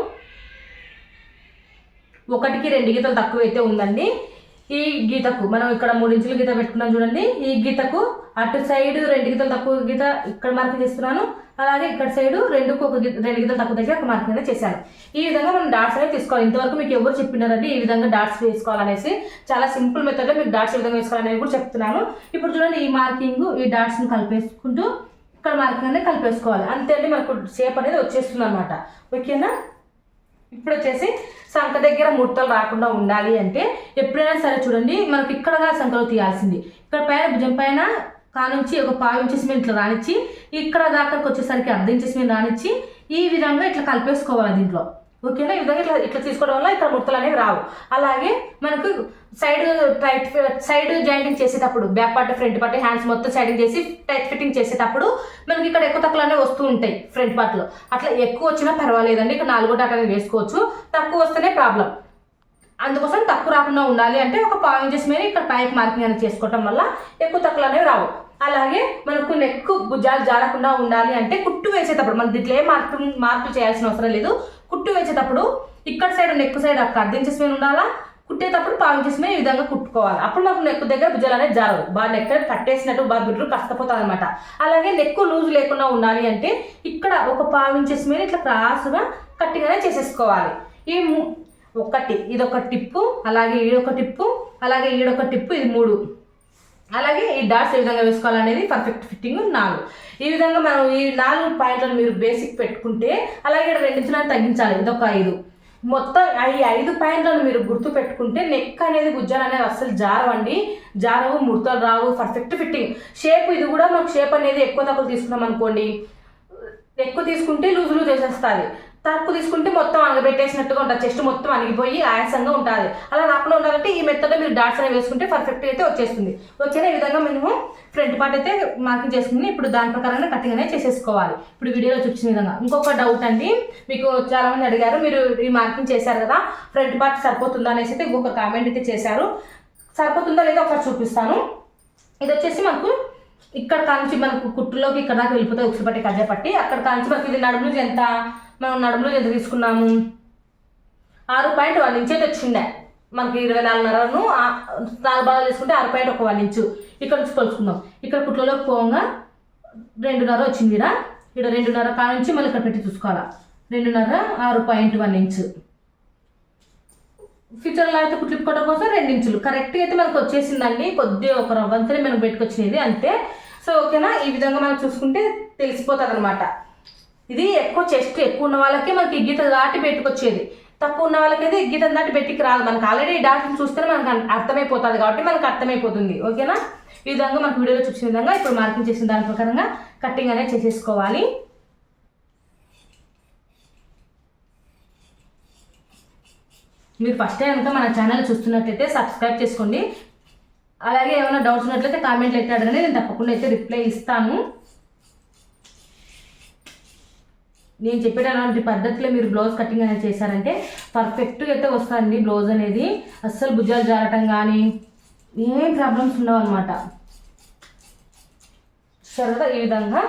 ఒకటికి రెండు గీతలు తక్కువ అయితే ఉందండి. ఈ గీతకు మనం ఇక్కడ మూడు ఇంచుల గీత పెట్టుకున్నాం చూడండి. ఈ గీతకు అటు సైడ్ రెండు గీతలు తక్కువ గీత ఇక్కడ మార్క్ చేస్తున్నాను. అలాగే ఇక్కడ సైడ్ రెండుకు ఒక గీత రెండు గీతలు తక్కువ దగ్గర ఒక మార్కింగ్ అనేది చేశాను. ఈ విధంగా మనం డాట్స్ అనేది తీసుకోవాలి. ఇంతవరకు మీకు ఎవరు చెప్పినారండి ఈ విధంగా డాట్స్ వేసుకోవాలనేసి చాలా సింపుల్ మెథడ్లో మీకు డాట్స్ ఏ విధంగా వేసుకోవాలనేది కూడా చెప్తున్నాను. ఇప్పుడు చూడండి ఈ మార్కింగ్ ఈ డాట్స్ని కలిపేసుకుంటూ ఇక్కడ మార్కింగ్ అనేది కలిపేసుకోవాలి. అంతే అండి మనకు షేప్ అనేది వచ్చేస్తుంది అనమాట ఓకేనా? ఇప్పుడు వచ్చేసి సంఖ దగ్గర ముడతలు రాకుండా ఉండాలి అంటే ఎప్పుడైనా సరే చూడండి మనకి ఇక్కడగా సంఖలో తీయాల్సింది. ఇక్కడ పైన భుజం పైన కానుంచి ఒక పావు ఇంచెస్ మీద ఇట్లా రానిచ్చి ఇక్కడ దాకాకి వచ్చేసరికి అర్ధ ఇంచెస్ మీద రానిచ్చి ఈ విధంగా ఇట్లా కలిపేసుకోవాలి దీంట్లో. ఓకేనా? ఈ విధంగా ఇట్లా ఇట్లా తీసుకోవడం వల్ల ఇక్కడ ముడతలు అనేవి రావు. అలాగే మనకు సైడ్ టైట్ సైడ్ జాయింటింగ్ చేసేటప్పుడు back part front part hands మొత్తం సైడింగ్ చేసి టైట్ ఫిట్టింగ్ చేసేటప్పుడు మనకి ఇక్కడ ఎక్కువ తక్కువ అనేవి వస్తూ ఉంటాయి ఫ్రంట్ పార్ట్లో అట్లా ఎక్కువ వచ్చినా పర్వాలేదండి. ఇక్కడ నాలుగో డాట్ అనేది వేసుకోవచ్చు. తక్కువ వస్తేనే ప్రాబ్లం. అందుకోసం తక్కువ రాకుండా ఉండాలి అంటే ఒక పావు ఇంచెస్ మీద ఇక్కడ పైకి మార్కింగ్ అనేది చేసుకోవటం వల్ల ఎక్కువ తక్కువ అనేవి రావు. అలాగే మనకు నెక్ భుజాలు జారకుండా ఉండాలి అంటే కుట్టు వేసేటప్పుడు మన దీంట్లో ఏ మార్పు మార్పులు చేయాల్సిన అవసరం లేదు. కుట్టు వేసేటప్పుడు ఇక్కడ సైడ్ నెక్ సైడ్ అక్కడ అర్ధ మీద ఉండాలా? కుట్టేటప్పుడు పావు ఇంచెస్ మీద ఈ విధంగా కుట్టుకోవాలి. అప్పుడు మనకు నెక్ దగ్గర భుజాలు అనేది జారవు. బాగా నెక్ కట్టేసినట్టు బాగా బిడ్డలు కష్టపోతుంది అనమాట అలాగే నెక్ లూజ్ లేకుండా ఉండాలి అంటే ఇక్కడ ఒక పావు ఇంచెస్ మీద ఇట్లా క్రాస్గా కట్టిగానే చేసేసుకోవాలి. ఈ ము- ఒకటి ఇదొక టిప్పు అలాగే ఈడొక టిప్పు అలాగే ఈడొక టిప్పు ఇది మూడు. అలాగే ఈ డాట్స్ ఏ విధంగా వేసుకోవాలనేది పర్ఫెక్ట్ ఫిట్టింగ్ నాలుగు. ఈ విధంగా మనం ఈ నాలుగు పాయింట్లను మీరు బేసిక్ పెట్టుకుంటే అలాగే ఇక్కడ రెండించులను తగ్గించాలి ఇదొక ఐదు. మొత్తం ఈ ఐదు పాయింట్లను మీరు గుర్తు పెట్టుకుంటే నెక్ అనేది గుజ్జాలు అనేది అస్సలు జారవండి. జారవు ముడతలు రావు పర్ఫెక్ట్ ఫిట్టింగ్ షేప్ ఇది కూడా మనకు షేప్ అనేది ఎక్కువ తక్కువ తీసుకున్నాం అనుకోండి ఎక్కువ తీసుకుంటే లూజ్ లూజ్ వేసేస్తుంది. తక్కువ తీసుకుంటే మొత్తం అనగబెట్టేసినట్టుగా ఉంటుంది. చెస్ట్ మొత్తం అణిగిపోయి ఆయాసంగా ఉంటుంది అలా రాకుండా ఉండాలంటే ఈ మెత్తలో మీరు డాట్స్ అనేవి వేసుకుంటే పర్ఫెక్ట్ అయితే వచ్చేస్తుంది. ఓకేనా ఈ విధంగా మేము ఫ్రంట్ పార్ట్ అయితే మార్కింగ్ చేసుకుని ఇప్పుడు దాని ప్రకారంగా కటింగ్ అనేది చేసేసుకోవాలి. ఇప్పుడు వీడియోలో చూపించిన విధంగా. ఇంకొక డౌట్ అండి. మీకు చాలామంది అడిగారు మీరు ఈ మార్కింగ్ చేశారు కదా ఫ్రంట్ పార్ట్ సరిపోతుందా అనేసి అయితే ఇంకొక కామెంట్ అయితే చేశారు. సరిపోతుందా లేదా ఒకసారి చూపిస్తాను. ఇది వచ్చేసి మనకు ఇక్కడ కాంచి మనకు కుట్టులోకి ఇక్కడ దాకా వెళ్ళిపోతే ఉక్సు కజ్జపట్టి. అక్కడ కాంచి మనకి ఇది నడుము ఎంత మనం నడుములో నుంచి ఎంత తీసుకున్నాము? ఆరు పాయింట్ వన్ ఇంచ్ అయితే వచ్చిండే మనకి ఇరవై నాలుగున్నరను నాలుగు భాగాలు తీసుకుంటే ఆరు పాయింట్ ఒక వన్ ఇంచు ఇక్కడ నుంచి కొలుచుకుందాం ఇక్కడ కుట్లలోకి పోగా రెండున్నర వచ్చింది ఇక్కడ ఇక్కడ రెండున్నర కా నుంచి మళ్ళీ ఇక్కడ పెట్టి చూసుకోవాలా. రెండున్నర ఆరు పాయింట్ వన్ ఇంచు. ఫ్యూచర్లో అయితే కుట్లిపుకోవడం కోసం రెండు ఇంచులు. కరెక్ట్గా అయితే మనకు వచ్చేసిందండి. కొద్దిగా ఒక రవ్వంతనే మనకు పెట్టుకొచ్చినది అంతే. సో ఓకేనా ఈ విధంగా మనం చూసుకుంటే తెలిసిపోతుంది అనమాట ఇది ఎక్కువ చెస్ట్ ఎక్కువ ఉన్న వాళ్ళకి మనకి గీత దాటి పెట్టుకొచ్చేది. తక్కువ ఉన్న వాళ్ళకైతే ఈ గీత దాటి పెట్టికి రాదు. మనకు ఆల్రెడీ ఈ డాట్ని చూస్తేనే మనకు అర్థమైపోతుంది కాబట్టి మనకు అర్థమైపోతుంది. ఓకేనా ఈ విధంగా మనకు వీడియోలో చూసిన విధంగా ఇప్పుడు మార్కింగ్ చేసిన దాని ప్రకారంగా కటింగ్ అనేది చేసేసుకోవాలి. మీరు ఫస్ట్ టైం కనుక మన ఛానల్ చూస్తున్నట్లయితే సబ్స్క్రైబ్ చేసుకోండి. అలాగే ఏమైనా డౌట్స్ ఉన్నట్లయితే కామెంట్లు అయితే అడగండి నేను తప్పకుండా అయితే రిప్లై ఇస్తాను. నేను చెప్పేటటువంటి పద్ధతిలో మీరు బ్లౌజ్ కటింగ్ అనేది చేశారంటే పర్ఫెక్ట్గా అయితే వస్తుంది బ్లౌజ్ అనేది. అస్సలు భుజాలు జారటం కానీ ఏం ప్రాబ్లమ్స్ ఉండవు అనమాట సరదా ఈ విధంగా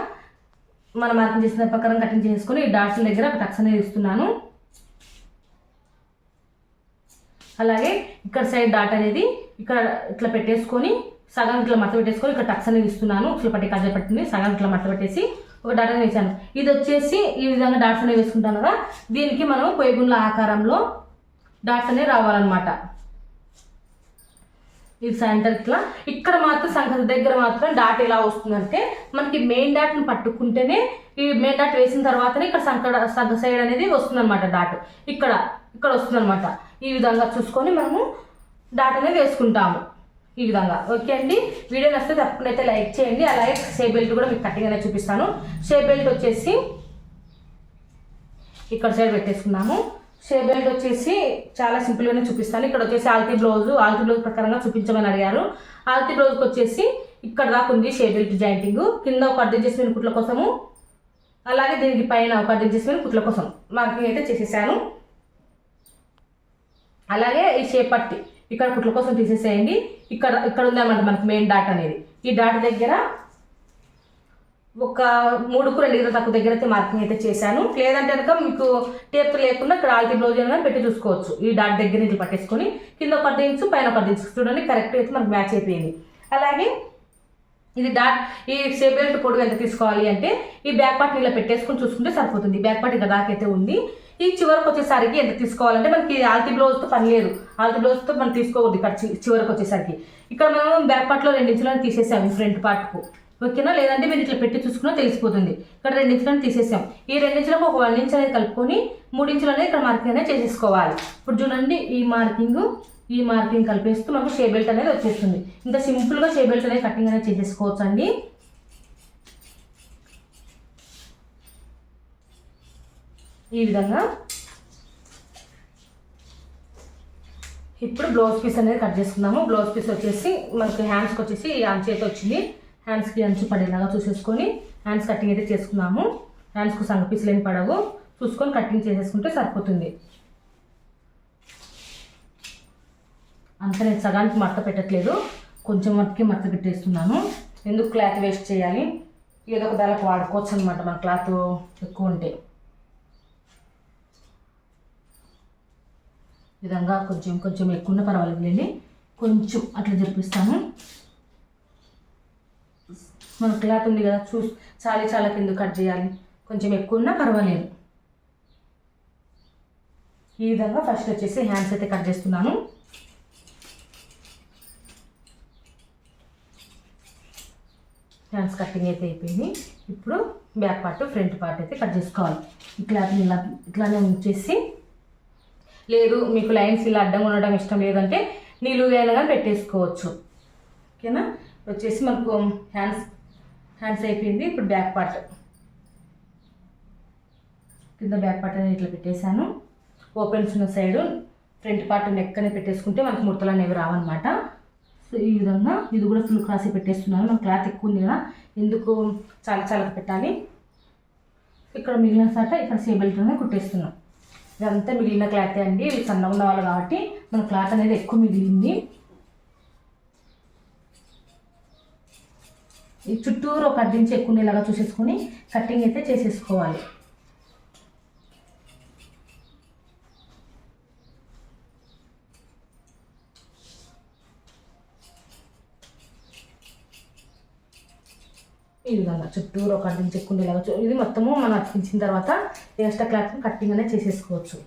మనం మార్కింగ్ చేసిన ప్రకారం కటింగ్ చేసుకొని ఈ డాట్స్ దగ్గర ఒక టక్స్ అనేది ఇస్తున్నాను. అలాగే ఇక్కడ సైడ్ డాట్ అనేది ఇక్కడ ఇట్లా పెట్టేసుకొని సగం ఇట్లా మడత పెట్టేసుకొని ఇక్కడ టక్స్ అనేది ఇస్తున్నాను. ఇట్లా పట్టి కజ పట్టింది సగం ఇట్లా మడత పెట్టేసి ఒక డాట్ వేసాను. ఇది వచ్చేసి ఈ విధంగా డాట్స్ అనేవి వేసుకుంటాను కదా దీనికి మనం పొయ్యిగుండ్ల ఆకారంలో డాట్స్ అనేవి రావాలన్నమాట. ఇది సెంటర్ ఇట్లా. ఇక్కడ మాత్రం సంకత దగ్గర మాత్రం డాట్ ఎలా వస్తుందంటే మనకి మెయిన్ డాట్ని పట్టుకుంటేనే ఈ మెయిన్ డాట్ వేసిన తర్వాతనే ఇక్కడ సంకడ సగ సైడ్ అనేది వస్తుందన్నమాట డాట్ ఇక్కడ ఇక్కడ వస్తుందన్నమాట. ఈ విధంగా చూసుకొని మనము డాట్ అనేది వేసుకుంటాము. ఈ విధంగా. ఓకే అండి? వీడియో నచ్చితే తప్పకుండా అయితే లైక్ చేయండి. అలాగే షే బెల్ట్ కూడా మీకు కటింగ్ అనేది చూపిస్తాను. షే బెల్ట్ వచ్చేసి ఇక్కడ సైడ్ పెట్టేసుకున్నాము షే బెల్ట్ వచ్చేసి చాలా సింపుల్గానే చూపిస్తాను. ఇక్కడ వచ్చేసి ఆల్తీ బ్లౌజ్ ఆల్తీ బ్లౌజ్ ప్రకారంగా చూపించమని అడిగారు. ఆల్తీ బ్లౌజ్కి వచ్చేసి ఇక్కడ దాకా ఉంది షే బెల్ట్ జాయింటింగ్. కింద ఒక అడ్జస్ట్మెంట్ కుట్ల కోసము అలాగే దీనికి పైన ఒక అడ్జస్ట్మెంట్ కుట్ల కోసం మార్కింగ్ అయితే చేసేసాను. అలాగే ఈ షేప్ పట్టి ఇక్కడ కుట్ల కోసం తీసేసేయండి. ఇక్కడ ఇక్కడ ఉందన్నమాట మనకి మెయిన్ డాట్ అనేది. ఈ డాట్ దగ్గర ఒక మూడుకు రెండు గిన్నెల తక్కువ దగ్గర అయితే మార్కింగ్ అయితే చేశాను. లేదంటే కనుక మీకు టేప్ లేకుండా ఇక్కడ ఆల్టీ బ్లౌజ్ అయినా పెట్టి చూసుకోవచ్చు. ఈ డాట్ దగ్గర ఇట్లా పట్టేసుకొని కింద ఒక దించు పైన ఒక దించు చూడండి కరెక్ట్ అయితే మనకు మ్యాచ్ అయిపోయింది. అలాగే ఇది డాట్ ఈ షేప్ పొడుగు ఎంత తీసుకోవాలి అంటే ఈ బ్యాక్ పార్ట్ ఇలా పెట్టేసుకొని చూసుకుంటే సరిపోతుంది. బ్యాక్ పార్ట్ ఇక్కడ దాకైతే ఉంది. ఈ చివరికి వచ్చేసరికి ఎంత తీసుకోవాలంటే మనకి ఆల్తి బ్లౌజ్తో పని లేదు. ఆల్తి బ్లౌజ్తో మనం తీసుకోవద్దు ఇక్కడ చివరికి వచ్చేసరికి. ఇక్కడ మనం బ్యాక్ పార్ట్లో రెండు ఇంచులను తీసేసాము ఫ్రంట్ పార్ట్కు. ఓకేనా? లేదంటే మీరు ఇట్లా పెట్టి చూసుకున్నా తెలిసిపోతుంది. ఇక్కడ రెండించులను తీసేసాం. ఈ రెండించులకు ఒక వన్ ఇంచ్ అనేది కలుపుకొని మూడించులు అనేది ఇక్కడ మార్కింగ్ అనేది చేసేసుకోవాలి. ఇప్పుడు చూడండి ఈ మార్కింగ్ ఈ మార్కింగ్ కలిపేస్తూ మనకు షే బెల్ట్ అనేది వచ్చేస్తుంది. ఇంత సింపుల్గా షే బెల్ట్ అనేది కటింగ్ అనేది చేసేసుకోవచ్చు అండి ఈ విధంగా. ఇప్పుడు బ్లౌజ్ పీస్ అనేది కట్ చేసుకుందాము. బ్లౌజ్ పీస్ వచ్చేసి మనకి హ్యాండ్స్కి వచ్చేసి ఈ అంచు అయితే వచ్చింది. హ్యాండ్స్కి అంచు పడేలాగా చూసేసుకొని హ్యాండ్స్ కటింగ్ అయితే చేసుకున్నాము హ్యాండ్స్కు సంగ పీసులు ఏం పడవు. చూసుకొని కటింగ్ చేసేసుకుంటే సరిపోతుంది. అంత నేను సగానికి మడత పెట్టట్లేదు. కొంచెం మట్టుకి మడత పెట్టేస్తున్నాను. ఎందుకు క్లాత్ వేస్ట్ చేయాలి? ఏదో ఒక దానికి వాడుకోవచ్చు అనమాట మన క్లాత్ ఎక్కువ ఉంటే. విధంగా కొంచెం కొంచెం ఎక్కువ పర్వాలేదులేండి కొంచెం అట్లా జరిపిస్తాను. మన క్లాత్ ఉంది కదా చూ చాలా చాలా కింద కట్ చేయాలి. కొంచెం ఎక్కువ ఉన్నా పర్వాలేదు. ఈ విధంగా ఫస్ట్ వచ్చేసి హ్యాండ్స్ అయితే కట్ చేస్తున్నాను. హ్యాండ్స్ కటింగ్ అయితే అయిపోయింది. ఇప్పుడు బ్యాక్ పార్ట్ ఫ్రంట్ పార్ట్ అయితే కట్ చేసుకోవాలి. ఈ క్లాత్ని ఇలా ఇట్లానే ఉంచేసి లేదు మీకు లైన్స్ ఇలా అడ్డంగా ఉండడం ఇష్టం లేదంటే నిలువుగా కానీ పెట్టేసుకోవచ్చు. ఓకేనా? వచ్చేసి మనకు హ్యాండ్స్ హ్యాండ్స్ అయిపోయింది. ఇప్పుడు బ్యాక్ పార్ట్ కింద బ్యాక్ పార్ట్ అనేది ఇట్లా పెట్టేశాను. ఓపెన్స్ ఉన్న సైడు ఫ్రంట్ పార్ట్ నెక్ పెట్టేసుకుంటే మనకు ముడతలు అనేవి రావన్నమాట. సో ఈ విధంగా ఇది కూడా ఫుల్ క్రాస్ పెట్టేస్తున్నాను. మన క్లాత్ ఎక్కువ ఉంది కదా ఎందుకు చాలా చాలా పెట్టాలి? ఇక్కడ మిగిలిన సాట ఇక్కడ సేబెల్ట్ కుట్టేస్తున్నాం ఇదంతా మిగిలిన క్లాత్ అండి. ఇవి సన్నగా ఉన్న వాళ్ళు కాబట్టి మన క్లాత్ అనేది ఎక్కువ మిగిలింది. ఈ చుట్టూరు ఒక అడ్డించి ఎక్కువ ఉండేలాగా చూసేసుకొని కట్టింగ్ అయితే చేసేసుకోవాలి. ఈ విధంగా చుట్టూరు ఒక అడ్డించి ఎక్కువ ఇది మొత్తము మనం అతికించిన తర్వాత ఎక్స్ట్రా క్లాత్ కట్టింగ్ అనేది చేసేసుకోవచ్చు.